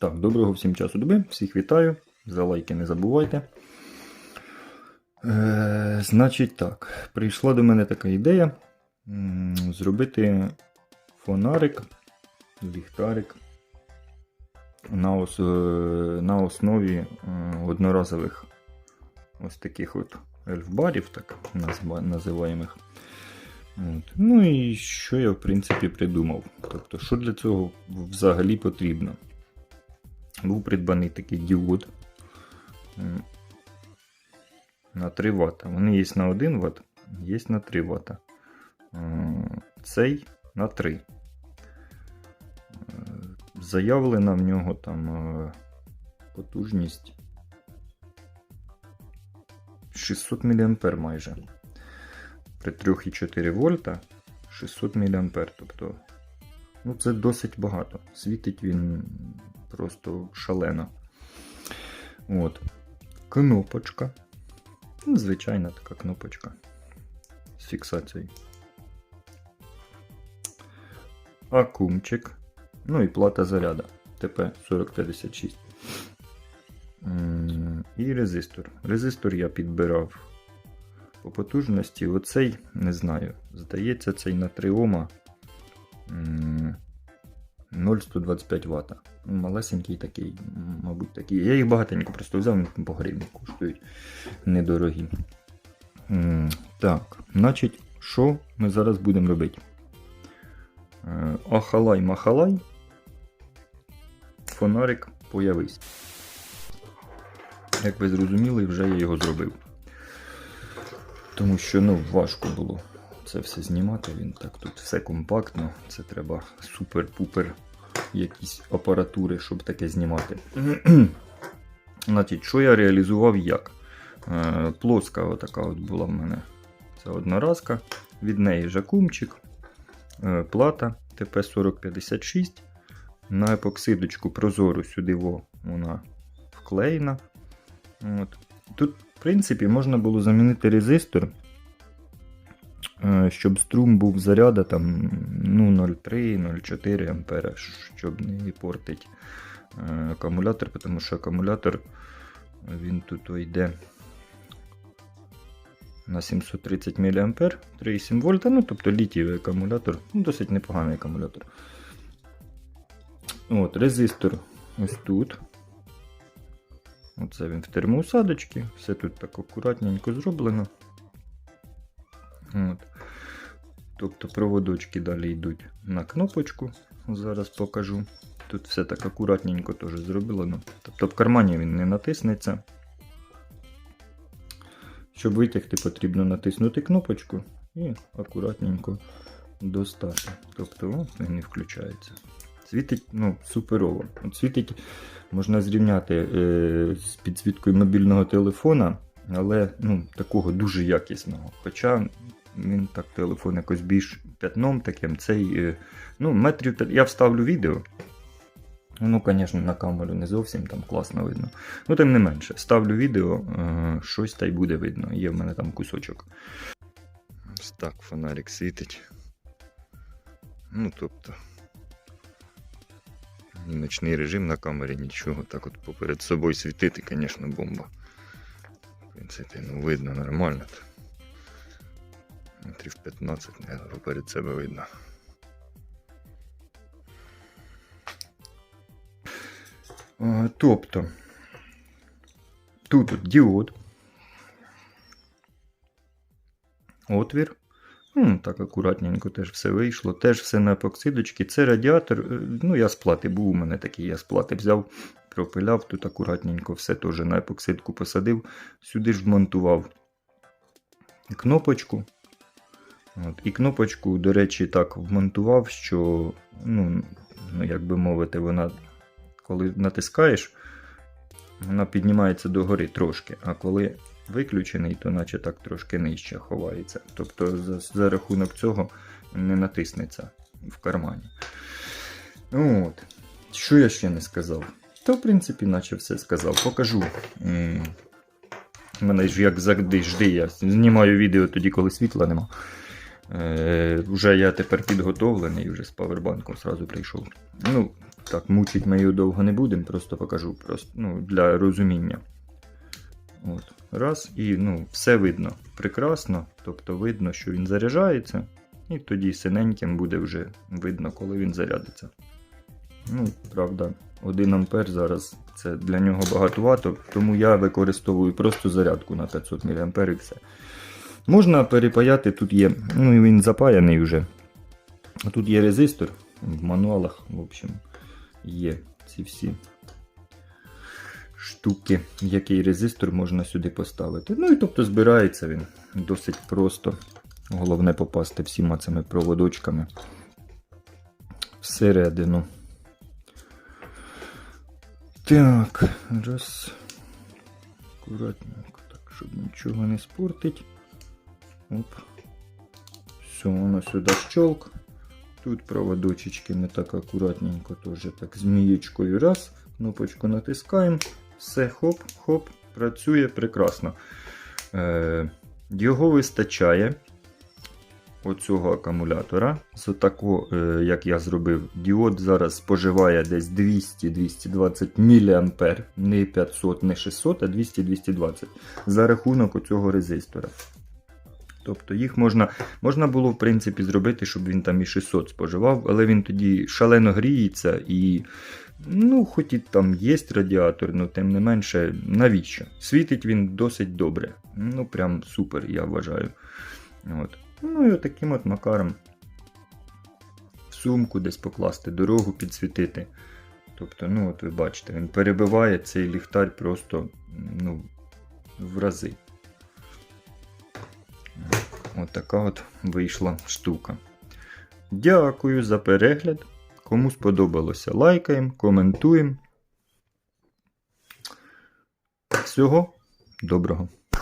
Так, доброго всім часу доби. Всіх вітаю. За лайки не забувайте. Е, значить так, прийшла до мене така ідея зробити фонарик, ліхтарик на, ос, е, на основі е, одноразових ось таких от ельфбарів, так називаємих. От. Ну і що я, в принципі, придумав. Тобто, що для цього взагалі потрібно? Був придбаний такий діод на 3 Вт. Вони є на 1 Вт, є на 3 Вт. Цей на 3. Е, Заявлена в нього там е, потужність 600 мА майже. При 3,4 вольта 600 мА. Тобто, ну це досить багато. Світить він просто шалено. От. Кнопочка. Ну, Звичайна така кнопочка з фіксацією. Акумчик. Ну і плата заряда ТП-4056. І резистор. Резистор я підбирав по потужності. Оцей не знаю. Здається, цей на 3 Ома 0,125 Вт. Малесенький такий, мабуть, такий. Я їх багатенько просто взяв, вони по гривні коштують недорогі. Так, значить, що ми зараз будемо робити? Е, Ахалай-махалай. Фонарик появись. Як ви зрозуміли, вже я його зробив. Тому що ну, важко було це все знімати. Він так тут все компактно. Це треба супер-пупер якісь апаратури, щоб таке знімати. Значить, що я реалізував як? Е, плоска отака от була в мене. Це одноразка. Від неї жакумчик, е, плата ТП-4056. На епоксидочку прозору сюди во, вона вклеєна. От. Тут, в принципі, можна було замінити резистор, щоб струм був заряда там, ну, 0,3-0,4 ампера, щоб не портить е, акумулятор, тому що акумулятор він тут йде на 730 мА, 3,7 вольта, ну, тобто літієвий акумулятор, ну, досить непоганий акумулятор. От, резистор ось тут. Оце він в термоусадочці, все тут так акуратненько зроблено. От. Тобто проводочки далі йдуть на кнопочку. Зараз покажу. Тут все так акуратненько теж зроблено. Тобто в кармані він не натиснеться. Щоб витягти, потрібно натиснути кнопочку і акуратненько достати. Тобто о, він не включається. Світить ну, суперово. От світить можна зрівняти е, з підсвіткою мобільного телефона, але ну, такого дуже якісного. Хоча він так телефон якось більш п'ятном таким. Цей, е, ну, метрів Я вставлю відео. Ну, звісно, на камеру не зовсім там класно видно. Ну, тим не менше, ставлю відео, е, щось та й буде видно. Є в мене там кусочок. Ось так фонарик світить. Ну, тобто. Ні ночний режим на камері, нічого. Так от поперед собою світити, звісно, бомба. В принципі, ну видно нормально. Метрів 15, не, поперед себе видно. Тобто, тут діод. Отвір. Ну, так акуратненько теж все вийшло. Теж все на епоксидочці. Це радіатор. е, Ну, я з плати був у мене такий, я з плати взяв, пропиляв тут акуратненько, все теж на епоксидку посадив, сюди ж вмонтував кнопочку. От, і кнопочку, до речі, так вмонтував, що, ну, ну, як би мовити, вона, коли натискаєш, вона піднімається догори трошки, а коли виключений, то наче так трошки нижче ховається. Тобто за, за рахунок цього не натиснеться в кармані. От. Що я ще не сказав? Та, в принципі, наче все сказав. Покажу. У мене ж як завжди я знімаю відео тоді, коли світла нема. Е, вже я тепер підготовлений, вже з павербанком зразу прийшов. Ну, Так, мучить ми його довго не будемо, просто покажу просто, ну, для розуміння. От. Раз, і ну, все видно прекрасно. Тобто видно, що він заряджається, і тоді синеньким буде вже видно, коли він зарядиться. Ну, правда, 1 ампер зараз це для нього багатувато, тому я використовую просто зарядку на 500 мА і все. Можна перепаяти, тут є, ну і він запаяний вже. Тут є резистор в мануалах, в общем, є ці всі штуки, який резистор можна сюди поставити. Ну і тобто збирається він досить просто. Головне попасти всіма цими проводочками всередину. Так, раз. Акуратненько, так, щоб нічого не спортить. Оп. Все, воно сюди щелк. Тут проводочечки ми так акуратненько теж так змієчкою раз. Кнопочку натискаємо. Все, хоп, хоп, працює прекрасно. Е, його вистачає оцього акумулятора. З отако, е, як я зробив, діод зараз споживає десь 200-220 мА, не 500, не 600, а 200-220 за рахунок оцього резистора. Тобто їх можна можна було, в принципі, зробити, щоб він там і 600 споживав, але він тоді шалено гріється і, ну, хоч і там є радіатор, але тим не менше, навіщо? Світить він досить добре. Ну, прям супер, я вважаю. От. Ну і отаким от макаром в сумку десь покласти, дорогу підсвітити. Тобто, ну, от ви бачите, він перебиває цей ліхтар просто ну, в рази. От така от вийшла штука. Дякую за перегляд. Кому сподобалося, лайкаємо, коментуємо. Всього доброго!